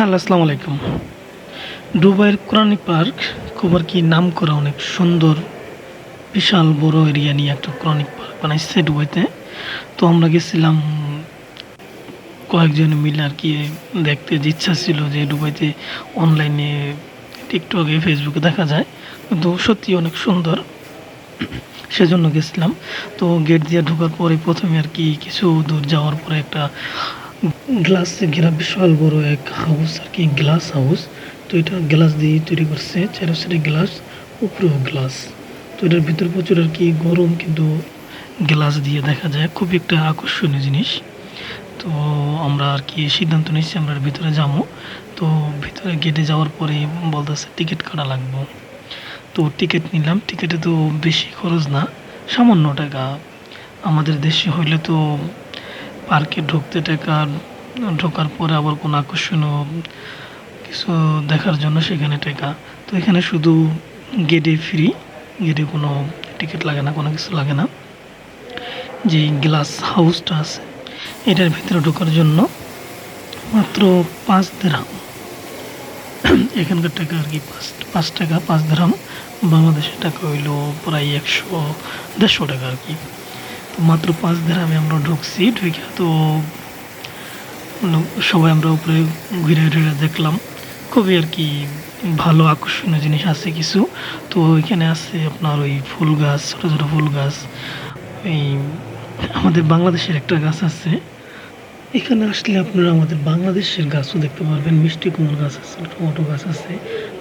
Hello, আসসালামু আলাইকুম। দুবাইয়ের কোরআনিক পার্ক খুব আর কি নাম করা অনেক সুন্দর, বিশাল বড় এরিয়া নিয়ে একটা কোরআনিক পার্ক বানাইছে দুবাইতে? তো আমরা গেছিলাম, কয়েকজন মিলে আর কি দেখতে, যে ইচ্ছা ছিল যে দুবাইতে অনলাইনে, টিকটকে ফেসবুকে দেখা যায়। কিন্তু সত্যি অনেক সুন্দর। সেজন্য গেছিলাম। তো গেট দিয়ে ঢোকার পরে প্রথমে আর কি কিছু দূর যাওয়ার পরে একটা গ্লাস ঘেরা বিশাল বড় এক হাউস আর কি গ্লাস হাউস তো এটা গ্লাস দিয়ে তৈরি করছে চারো সাইডে গ্লাস উপরেও গ্লাস তো এটার ভিতর প্রচুর আর কি গরম কিন্তু গ্লাস দিয়ে দেখা যায়। খুবই একটা আকর্ষণীয় জিনিস। তো আমরা আর কি সিদ্ধান্ত নিচ্ছি আমরা ভিতরে যাব। তো ভিতরে গেটে যাওয়ার পরে বলতেছে টিকিট কাটা লাগবে। তো টিকিট নিলাম। টিকিটে তো বেশি খরচ না, সামান্য টাকা। আমাদের দেশে হইলে তো পার্কে ঢুকতে টাকা, ঢোকার পরে আবার কোনো আকর্ষণীয় কিছু দেখার জন্য সেখানে টাকা। তো এখানে শুধু গেটে ফ্রি গেটে কোনো টিকিট লাগে না, কোনো কিছু লাগে না। যে গ্লাস হাউসটা আছে, এটার ভিতরে ঢোকার জন্য মাত্র পাঁচ দেড়াম এখানকার টাকা আর কি পাঁচ পাঁচ টাকা, পাঁচ দেড়াম বাংলাদেশের টাকা হইল প্রায় একশো, দেড়শো টাকা আর কি। মাত্র পাঁচ দেড়ামে আমরা ঢুকছি ঢুকে তো সবাই আমরা উপরে ঘুরে ঘুরে দেখলাম। খুবই আর কি ভালো আকর্ষণীয় জিনিস আছে কিছু। তো এখানে আছে আপনার ওই ফুল গাছ, ছোটো ছোটো ফুল গাছ। এই আমাদের বাংলাদেশের একটা গাছ আছে। এখানে আসলে আপনারা আমাদের বাংলাদেশের গাছও দেখতে পারবেন। মিষ্টি কুমড় গাছ আছে, টমেটো গাছ আছে।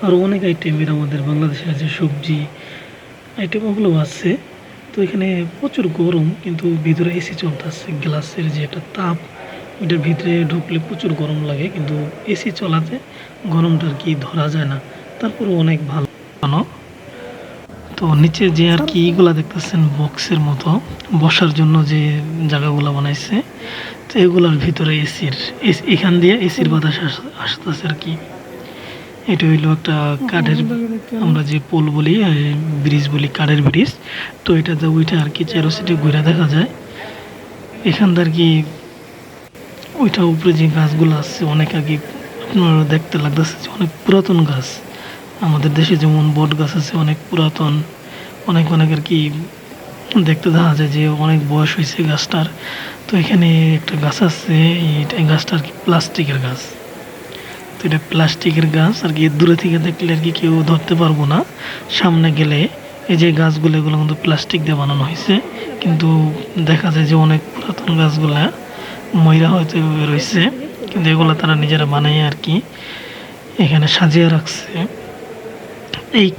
আর অনেক আইটেমের আমাদের বাংলাদেশের যে সবজি আইটেম ওগুলো আছে। এখানে প্রচুর গরম, কিন্তু ভিতরে এসি চলতেছে, গ্লাসের যে একটা তাপ, ওইটার ভিতরে ঢুকলে প্রচুর গরম লাগে, কিন্তু এসি চলাতে গরমটা আর কি ধরা যায় না তারপরে অনেক ভালো। তো নিচে যে আর কি এগুলা দেখতেছেন বক্সের মতো, বসার জন্য যে জায়গাগুলো বানাইছে, তো এগুলোর ভিতরে এসির এখান দিয়ে এসির বাতাস আস- আসতেছে আর কি এটা হইল একটা কাঠের, আমরা যে পোল বলি ব্রিজ বলি, কাঠের ব্রিজ। তো এটাতে ওইটা আর কি চারো সিটে ঘুরে দেখা যায়। এখান আর কি ওইটা উপরে যে গাছগুলো আছে, অনেক আগে আপনারা দেখতে লাগতেছে যে অনেক পুরাতন গাছ। আমাদের দেশে যেমন বট গাছ আছে, অনেক পুরাতন। অনেক অনেক আর কি দেখতে দেখা যায় যে অনেক বয়স হয়েছে গাছটার। তো এখানে একটা গাছ আছে, এই গাছটা আর কি প্লাস্টিকের গাছ। তো এটা প্লাস্টিকের গাছ, আর কি দূরে থেকে দেখলে আর কি কেউ ধরতে পারব না। সামনে গেলে এই যে গাছগুলো, এগুলো কিন্তু প্লাস্টিক দিয়ে বানানো হয়েছে। কিন্তু দেখা যায় যে অনেক পুরাতন গাছগুলা ময়রা হয়তো এভাবে রয়েছে। কিন্তু এগুলো তারা নিজেরা বানায় আর কি এখানে সাজিয়ে রাখছে। এই